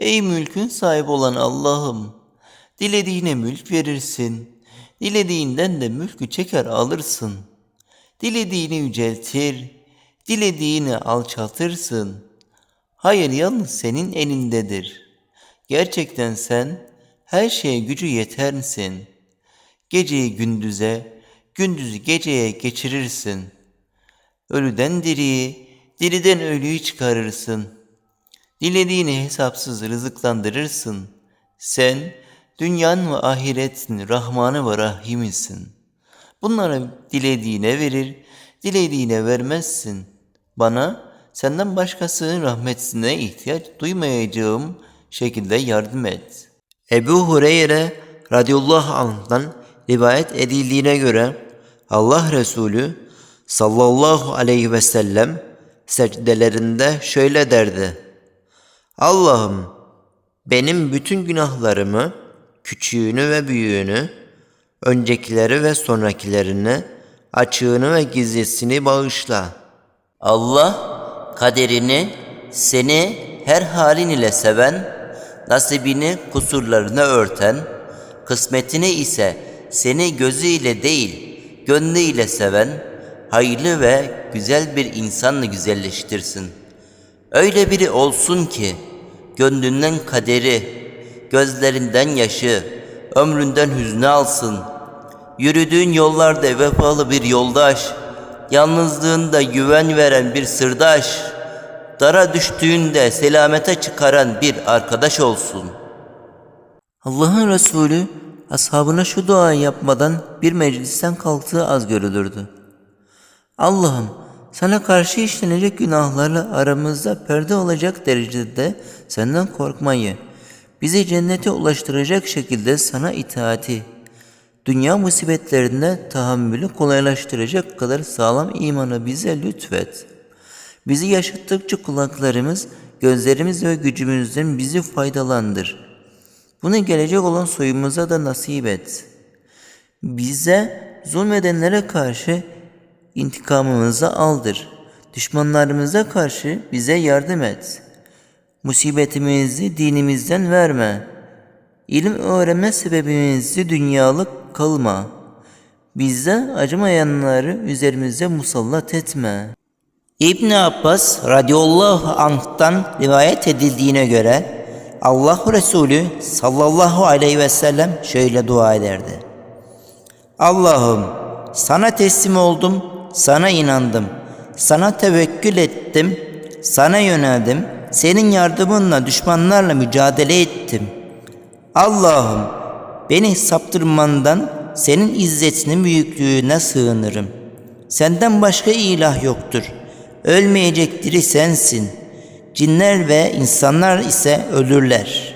Ey mülkün sahibi olan Allah'ım, dilediğine mülk verirsin, dilediğinden de mülkü çeker alırsın. Dilediğini yüceltir, dilediğini alçaltırsın. Hayır yalnız senin elindedir. Gerçekten sen her şeye gücü yetersin. Geceyi gündüze, gündüzü geceye geçirirsin. Ölüden diriyi, diriden ölüyü çıkarırsın. Dilediğini hesapsız rızıklandırırsın. Sen dünyanın ve ahiretin Rahmanı ve Rahimisin. Bunlara dilediğine verir, dilediğine vermezsin. Bana senden başkasının rahmetine ihtiyaç duymayacağım şekilde yardım et. Ebu Hureyre radıyallahu anh'dan rivayet edildiğine göre Allah Resulü sallallahu aleyhi ve sellem secdelerinde şöyle derdi. Allah'ım benim bütün günahlarımı, küçüğünü ve büyüğünü, öncekileri ve sonrakilerini, açığını ve gizlisini bağışla. Allah kaderini seni her halin ile seven, nasibini kusurlarını örten, kısmetini ise seni gözüyle değil, gönlüyle seven, hayırlı ve güzel bir insanla güzelleştirsin. Öyle biri olsun ki, gönlünden kaderi, gözlerinden yaşı, ömründen hüznü alsın. Yürüdüğün yollarda vefalı bir yoldaş, yalnızlığında güven veren bir sırdaş, dara düştüğünde selamete çıkaran bir arkadaş olsun. Allah'ın Resulü ashabına şu duayı yapmadan bir meclisten kalktığı az görülürdü. Allah'ım sana karşı işlenecek günahlarla aramızda perde olacak derecede senden korkmayı, bizi cennete ulaştıracak şekilde sana itaati, dünya musibetlerine tahammülü kolaylaştıracak kadar sağlam imanı bize lütfet. Bizi yaşattıkça kulaklarımız, gözlerimiz ve gücümüzden bizi faydalandır. Bunu gelecek olan soyumuza da nasip et. Bize zulmedenlere karşı intikamımızı aldır. Düşmanlarımıza karşı bize yardım et. Musibetimizi dinimizden verme. İlim öğrenme sebebimizi dünyalık kılma. Bize acımayanları üzerimize musallat etme. İbn Abbas radıyallahu anh'tan rivayet edildiğine göre Allah Resulü sallallahu aleyhi ve sellem şöyle dua ederdi. Allah'ım sana teslim oldum, sana inandım, sana tevekkül ettim, sana yöneldim, senin yardımınla düşmanlarla mücadele ettim. Allah'ım beni saptırmandan senin izzetinin büyüklüğüne sığınırım. Senden başka ilah yoktur. Ölmeyecek diri sensin. Cinler ve insanlar ise ölürler.''